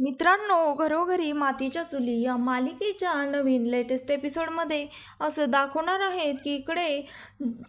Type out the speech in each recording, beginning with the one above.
मित्रांनो घरोघरी मातीच्या चुली या मालिकेच्या नवीन लेटेस्ट एपिसोडमध्ये असं दाखवणार आहेत की इकडे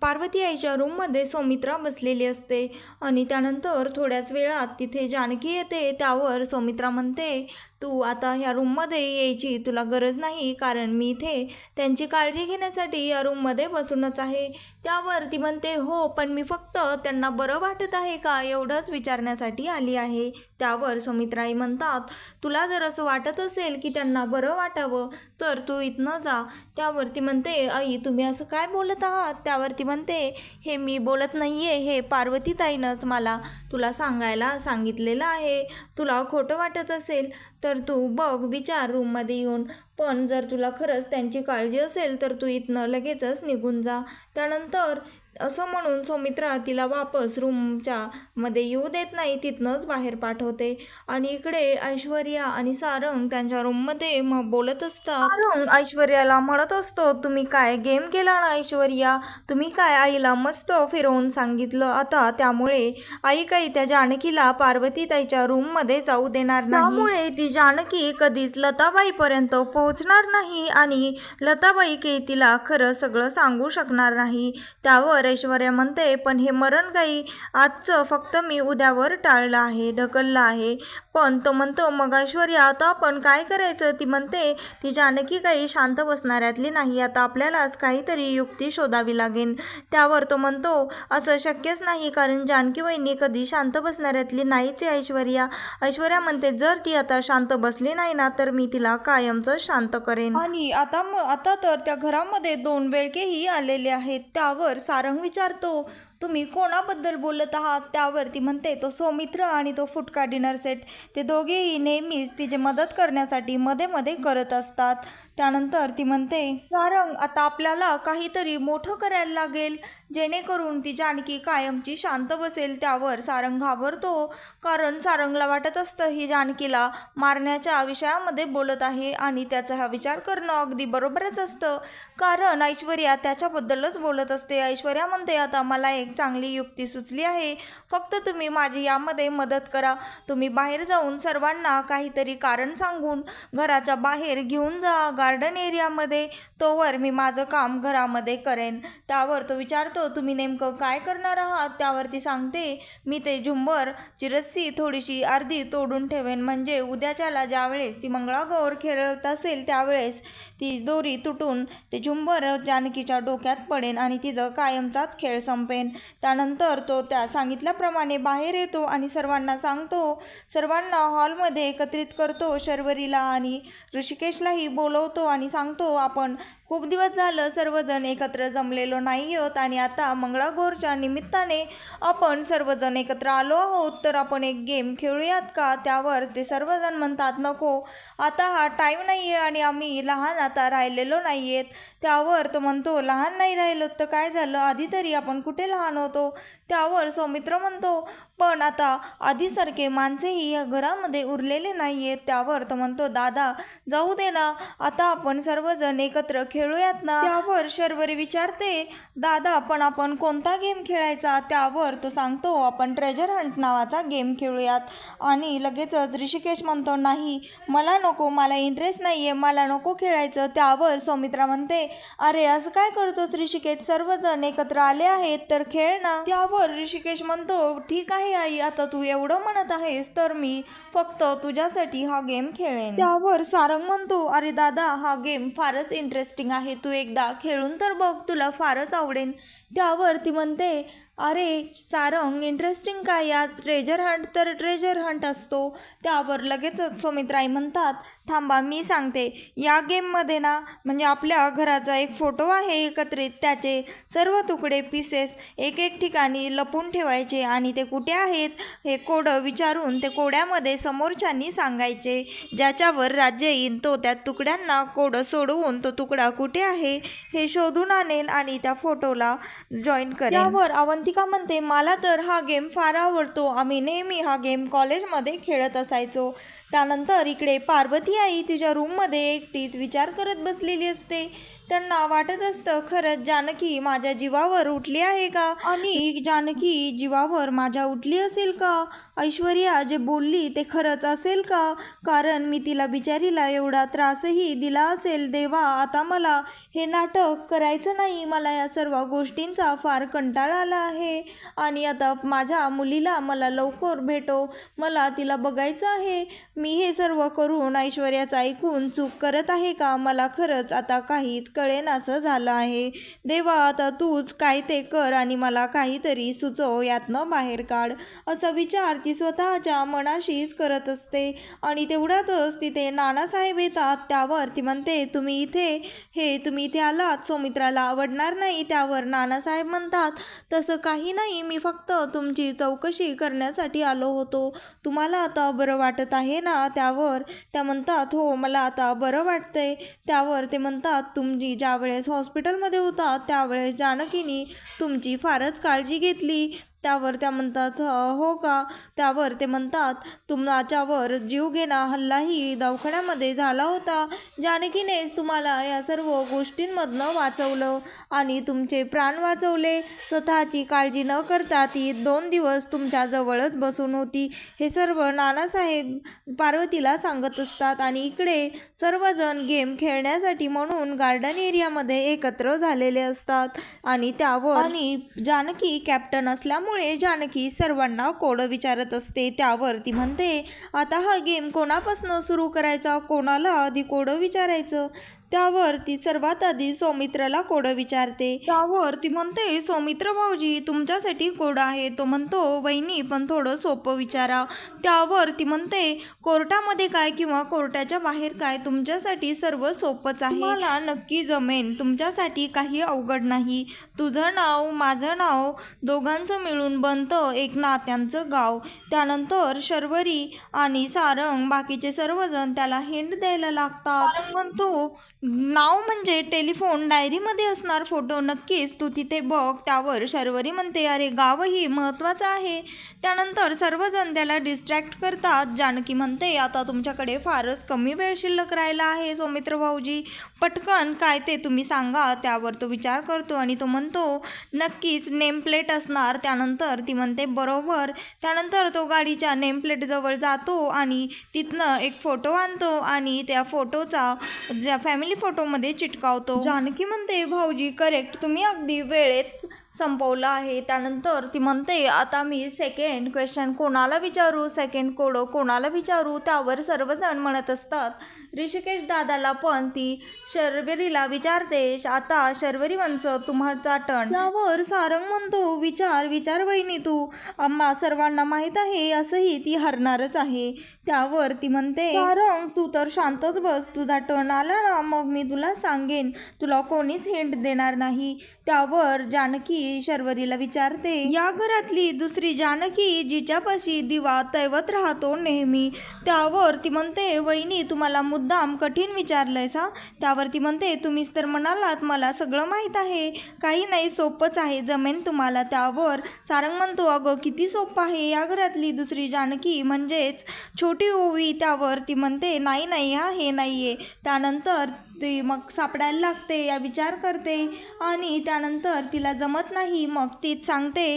पार्वती आईच्या रूममध्ये सौमित्रा बसलेली असते आणि त्यानंतर थोड्याच वेळात तिथे जानकी येते. त्यावर सौमित्रा म्हणते तू आता ह्या रूममध्ये यायची तुला गरज नाही कारण मी इथे त्यांची काळजी घेण्यासाठी या रूममध्ये बसूनच आहे. त्यावर ती म्हणते हो पण मी फक्त त्यांना बरं वाटत आहे का एवढंच विचारण्यासाठी आली आहे. त्यावर सुमित्राई म्हणतात तुला जर असं वाटत असेल की त्यांना बरं वाटावं तर तू इथनं जा. त्यावरती म्हणते आई तुम्ही असं काय बोलत आहात? त्यावरती म्हणते हे मी बोलत नाही आहे हे पार्वतीताईनंच मला तुला सांगायला सांगितलेलं आहे. तुला खोटं वाटत असेल तर तू बघ विचार रूममध्ये येऊन. पण जर तुला खरंच त्यांची काळजी असेल तर तू इथनं लगेचच निघून जा. त्यानंतर असं म्हणून सौमित्रा तिला वापस रूमच्या मध्ये येऊ देत नाही तिथनंच बाहेर पाठवते. आणि इकडे ऐश्वर्या आणि सारंग त्यांच्या रूममध्ये मग बोलत असतात. सारंग ऐश्वर्याला म्हणत असतो तुम्ही काय गेम केला ना ऐश्वर्या? तुम्ही काय आईला मस्त फिरवून सांगितलं? आता त्यामुळे आई काही त्या जानकीला पार्वती ताईच्या रूममध्ये जाऊ देणार नाही. त्यामुळे ती जानकी कधीच लताबाईपर्यंत पोहोचणार नाही आणि लताबाई काही तिला खरं सगळं सांगू शकणार नाही. त्यावर ऐश्वर्या म्हणते पण हे मरण काही आजचं फक्त मी उद्यावर टाळलं आहे ढकललं आहे. पण तो म्हणतो मग ऐश्वर्या आता आपण काय करायचं? ती म्हणते ती जानकी काही शांत बसणाऱ्यातली नाही आता आपल्यालाच काहीतरी युक्ती शोधावी लागेल. त्यावर तो म्हणतो असं शक्यच नाही कारण जानकी वहिनी कधी शांत बसणाऱ्यातली नाहीच आहे ऐश्वर्या. ऐश्वर्या म्हणते जर ती आता शांत बसली नाही ना तर मी तिला कायमचं शांत करेन. आणि आता म आता तर त्या घरामध्ये दोन वेळकेही आलेले आहेत. त्यावर सारंग विचारतो. तुम्ही कोणाबद्दल बोलत आहात त्यावर ती म्हणते तो सौमित्र आणि तो फुटका डिनर सेट. ते दोघेही नेहमीच तिचे मदत करण्यासाठी मध्ये मध्ये करत असतात. त्यानंतर ती म्हणते सारंग आता आपल्याला काहीतरी मोठं करायला लागेल. जेणेकरून ती जानकी कायमची शांत बसेल त्यावर सारंग घाबरतो. कारण सारंगला वाटत असतं ही जानकीला मारण्याच्या विषयामध्ये बोलत आहे आणि त्याचा हा विचार करणं अगदी बरोबरच असतं. कारण ऐश्वर्या त्याच्याबद्दलच बोलत असते. ऐश्वर्या म्हणते आता मला एक चांगली युक्ती सुचली आहे. फक्त तुम्ही माझी यामध्ये मदत करा. तुम्ही बाहेर जाऊन सर्वांना काहीतरी कारण सांगून घराच्या बाहेर घेऊन जा. गार्डन एरियामध्ये तोवर मी माझं काम घरामध्ये करेन. त्यावर तो विचारतो तुम्ही नेमकं काय करणार आहात? त्यावर ती सांगते मी ते झुंबर चिरस्सी थोडीशी अर्धी तोडून ठेवेन. म्हणजे उद्याच्याला ज्यावेळेस ती मंगळागौर खेळत असेल त्यावेळेस ती दोरी तुटून ते झुंबर जानकीच्या डोक्यात पडेन आणि तिचं कायमचाच खेळ संपेन. त्यानंतर तो त्या सांगितल्याप्रमाणे बाहेर येतो आणि सर्वांना सांगतो. सर्वांना हॉलमध्ये एकत्रित करतो शर्वरीला आणि ऋषिकेशलाही बोलवतो आणि सांगतो आपण खूप दिवस झालं सर्वजण एकत्र जमलेलो नाही आहोत आणि आता मंगळागौरच्या निमित्ताने आपण सर्वजण एकत्र आलो आहोत. तर आपण एक गेम खेळूयात का? त्यावर ते सर्वजण म्हणतात नको आता हा टाईम नाही आहे आणि आम्ही लहान आता राहिलेलो नाही आहेत त्यावर तो म्हणतो लहान नाही राहिलो तर काय झालं? आधी तरी आपण कुठे लहान होतो? त्यावर सौमित्र म्हणतो पण आता आधीसारखे माणसेही या घरामध्ये उरलेले नाही आहेत त्यावर तो म्हणतो दादा जाऊ दे ना आता आपण सर्वजण एकत्र खेळ खेळूयात ना? त्यावर शर्वरी विचारते दादा पण आपण कोणता गेम खेळायचा? त्यावर तो सांगतो आपण ट्रेजर हंट नावाचा गेम खेळूयात. आणि लगेचच ऋषिकेश म्हणतो नाही मला नको मला इंटरेस्ट नाही आहे मला नको खेळायचं. त्यावर सौमित्रा म्हणते अरे असं काय करतोस ऋषिकेश? सर्वजण एकत्र आले आहेत तर खेळ ना. त्यावर ऋषिकेश म्हणतो ठीक आहे आई आता तू एवढं म्हणत आहेस तर मी फक्त तुझ्यासाठी हा गेम खेळेन. त्यावर सारंग म्हणतो अरे दादा हा गेम फारच इंटरेस्टिंग आहे तू एकदा खेळून तर बघ तुला फारच आवडेल त्यावर ती म्हणते अरे सारंग इंटरेस्टिंग काय यात? ट्रेजर हंट तर ट्रेजर हंट असतो. त्यावर लगेचच सुमित्राई म्हणतात थांबा मी सांगते. या गेममध्ये ना म्हणजे आपल्या घराचा एक फोटो आहे एकत्रित. त्याचे सर्व तुकडे पीसेस एक एक ठिकाणी लपून ठेवायचे आणि ते कुठे आहेत हे कोडं विचारून ते कोड्यामध्ये समोरच्यांनी सांगायचे. ज्याच्यावर राज्य येईल तो त्या तुकड्यांना कोडं सोडवून तो तुकडा कुठे आहे हे शोधून आणेल आणि त्या फोटोला जॉईन करेल अवंती कृतिका म्हणते मला तर हा गेम फार आवडतो. आम्ही नेहमी हा गेम कॉलेजमध्ये खेळत असायचो. त्यानंतर इकडे पार्वती आई तिच्या रूममध्ये एकटीच विचार करत बसलेली असते. त्यांना वाटत असतं खरंच जानकी माझ्या जीवावर उठली आहे का? आणि जानकी जीवावर माझ्या उठली असेल का? ऐश्वर्या जे बोलली ते खरंच असेल का? कारण मी तिला बिचारीला एवढा त्रासही दिला असेल देवा आता मला हे नाटक करायचं नाही. मला या सर्व गोष्टींचा फार कंटाळा आला आहे. आणि आता माझ्या मुलीला मला लवकर भेटो. मला तिला बघायचं आहे. मी हे सर्व करून ऐश्वर्याचं ऐकून चूक करत आहे का? मला खरंच आता काहीच कळेनासं झालं आहे. देवा आता तूच काय ते कर आणि मला काहीतरी सुचव यातनं बाहेर काढ. असा विचार ती स्वतःच्या मनाशीच करत असते. आणि तेवढ्यातच तिथे नानासाहेब येतात. त्यावर ती म्हणते तुम्ही इथे हे तुम्ही इथे आलात. सौमित्राला आवडणार नाही त्यावर नानासाहेब म्हणतात. तसं काही नाही. मी फक्त तुमची चौकशी करण्यासाठी आलो होतो. तुम्हाला आता बरं वाटत आहे ना? त्यावर त्या म्हणतात हो मला आता बरं वाटतंय. त्यावर ते म्हणतात तुम्ही ज्या ज्यावेळेस हॉस्पिटलमध्ये होता त्यावेळेस जानकीनी तुमची फारच काळजी घेतली. त्यावर त्या म्हणतात हो का? त्यावर ते म्हणतात तुमच्यावर जीवघेणा हल्लाही दवाखान्यामध्ये झाला होता जानकीनेच तुम्हाला या सर्व गोष्टींमधनं वाचवलं आणि तुमचे प्राण वाचवले. स्वतःची काळजी न करता ती दोन दिवस तुमच्याजवळच बसून होती. हे सर्व नानासाहेब पार्वतीला सांगत असतात आणि इकडे सर्वजण गेम खेळण्यासाठी म्हणून गार्डन एरियामध्ये एकत्र झालेले असतात आणि त्यावर आणि जानकी कॅप्टन असल्यामुळे जानकी सर्वांना कोड विचारत असते. त्यावर ती म्हणते आता हा गेम कोणापासून सुरू करायचा? कोणाला आधी कोड विचारायचं? त्यावर ती सर्वात आधी सौमित्राला कोडं विचारते. त्यावर ती म्हणते सौमित्र भाऊजी तुमच्यासाठी कोड आहे. तो म्हणतो वहिनी पण थोडं सोपं विचारा. त्यावर ती म्हणते कोर्टामध्ये काय किंवा कोर्टाच्या बाहेर काय तुमच्यासाठी सर्व सोपंच आहे. मला नक्की जमेन. तुमच्यासाठी काही अवघड नाही. तुझं नाव माझं नाव दोघांचं मिळून बनतं एक नात्यांचं गाव. त्यानंतर शर्वरी आणि सारंग बाकीचे सर्वजण त्याला हिंड द्यायला लागतात. म्हणतो नाव म्हणजे टेलिफोन डायरीमध्ये असणार फोटो. नक्कीच तू तिथे बघ त्यावर शर्वरी म्हणते अरे गावही महत्त्वाचं आहे. त्यानंतर सर्वजण त्याला डिस्ट्रॅक्ट करतात. जानकी म्हणते आता तुमच्याकडे फारच कमी वेळ शिल्लक राहिला आहे सौमित्र भाऊजी. पटकन काय ते तुम्ही सांगा त्यावर तो विचार करतो आणि तो म्हणतो नक्कीच नेमप्लेट असणार. त्यानंतर ती म्हणते बरोबर. त्यानंतर तो गाडीच्या नेमप्लेटजवळ जातो आणि तिथनं एक फोटो आणतो आणि त्या फोटोचा ज्या फॅमिली फोटोमध्ये चिटकावतो. जानकी म्हणते भाऊजी करेक्ट तुम्ही अगदी वेळेत संपवलं आहे. त्यानंतर ती म्हणते आता मी सेकंड क्वेश्चन कोणाला विचारू? सेकंड कोड कोणाला विचारू? त्यावर सर्वजण म्हणत असतात. ऋषिकेश दादाला पण ती शर्वरीला विचारते आता शर्वरी मंच तुम्हाचा टर्न त्यावर सारंग म्हणतो विचार विचार बहिणी तू. आम्हा सर्वांना माहीत आहे असंही ती हरणारच आहे. त्यावर ती म्हणते सारंग तू तर शांतच बस. तुझा टर्न आला ना मग मी तुला सांगेन. तुला कोणीच हिंट देणार नाही. त्यावर जानकी शर्वरीला विचारते. या घरातली दुसरी जानकी जिच्यापाशी दिवा तैवत राहतो नेहमी त्यावर ती म्हणते वहिनी तुम्हाला मुद्दाम कठीण विचारलंय सा त्यावर ती म्हणते तुम्हीच तर म्हणालात मला सगळं माहीत आहे. काही नाही सोपंच आहे जमेन तुम्हाला त्यावर. सारंग म्हणतो अगं किती सोपं आहे या घरातली दुसरी जानकी. म्हणजेच छोटी ओवी त्यावर ती म्हणते नाही नाही हा हे नाही आहे त्यानंतर ती मग सापडायला लागते या विचार करते. आणि त्यानंतर तिला जमत नाही. मग तीच सांगते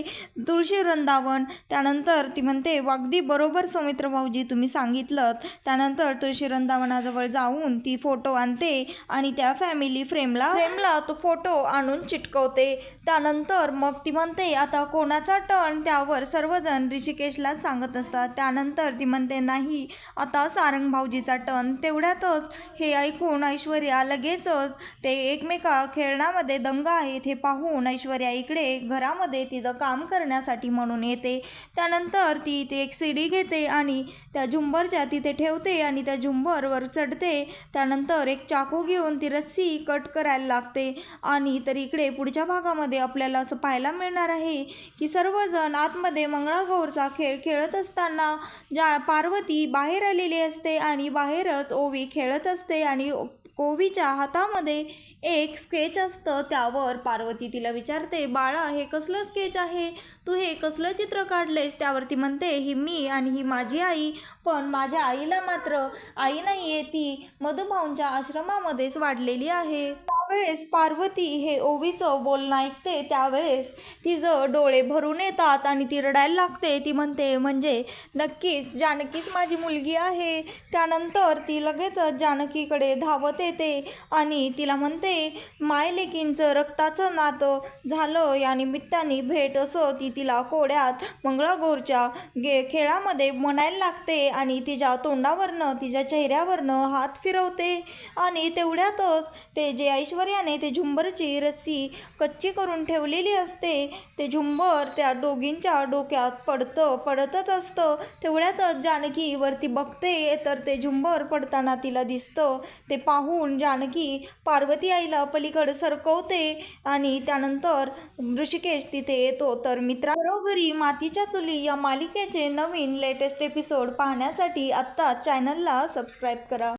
तुळशी वृंदावन. त्यानंतर ती म्हणते अगदी बरोबर सौमित्र भाऊजी तुम्ही सांगितलं त्यानंतर तुळशी वृंदावनाजवळ जाऊन ती फोटो आणते आणि त्या फॅमिली फ्रेमला फ्रेमला तो फोटो आणून चिटकवते. त्यानंतर मग ती म्हणते आता कोणाचा टर्न त्यावर सर्वजण ऋषिकेशला सांगत असतात. त्यानंतर ती म्हणते नाही आता सारंग भाऊजीचा टर्न तेवढ्यातच. हे ऐकून ऐश्वर्या लगेचच ते एकमेका खेळण्यामध्ये दंग आहेत हे पाहून ऐश्वर्या इकडे घरामध्ये तिचं काम करण्यासाठी म्हणून येते. त्यानंतर ती इथे एक सीडी घेते आणि त्या झुंबरच्या तिथे ठेवते आणि त्या झुंबरवर चढते. त्यानंतर एक चाकू घेऊन ती रस्सी कट करायला लागते आणि तर इकडे पुढच्या भागामध्ये आपल्याला असं पाहायला मिळणार आहे की सर्वजण आतमध्ये मंगळागौरचा खेळ खेळत असताना ज्या पार्वती बाहेर आलेली असते आणि बाहेरच ओवी खेळत असते आणि कोवीच्या हातामध्ये एक स्केच असतं. त्यावर पार्वती तिला विचारते बाळा हे कसलं स्केच आहे? तू हे कसलं चित्र काढलेस त्यावरती म्हणते ही मी आणि ही माझी आई. पण माझ्या आईला मात्र आई नाही आहे ती. मधुभाऊंच्या आश्रमामध्येच वाढलेली आहे. ज्यावेळेस पार्वती हे ओवीचं बोलणं ऐकते त्यावेळेस तिचं डोळे भरून येतात आणि ती रडायला लागते ती म्हणते म्हणजे नक्कीच जानकीच माझी मुलगी आहे. त्यानंतर ती लगेच जानकीकडे धावत येते आणि तिला म्हणते मायलेकींचं रक्ताचं नातं झालं या निमित्ताने भेट असं ती तिला कोड्यात मंगळागौरच्या गे खेळामध्ये म्हणायला लागते आणि तिच्या तोंडावरनं तिच्या चेहऱ्यावरनं हात फिरवते आणि तेवढ्यातच ते जे ऐश्वर्याने ते झुंबरची रस्सी कच्ची करून ठेवलेली असते. ते झुंबर त्या दोघींच्या डोक्यात पडतं पडतच असतं. तेवढ्यातच जानकी वरती बघते तर ते झुंबर पडताना तिला दिसतं. ते पाहून जानकी पार्वती आईला पलीकडे सरकवते आणि त्यानंतर ऋषिकेश तिथे येतो. तर मित्रा घरोघरी मातीच्या चुली या मालिकेचे नवीन लेटेस्ट एपिसोड पाहण्यासाठी आत्ता चॅनलला सबस्क्राईब करा.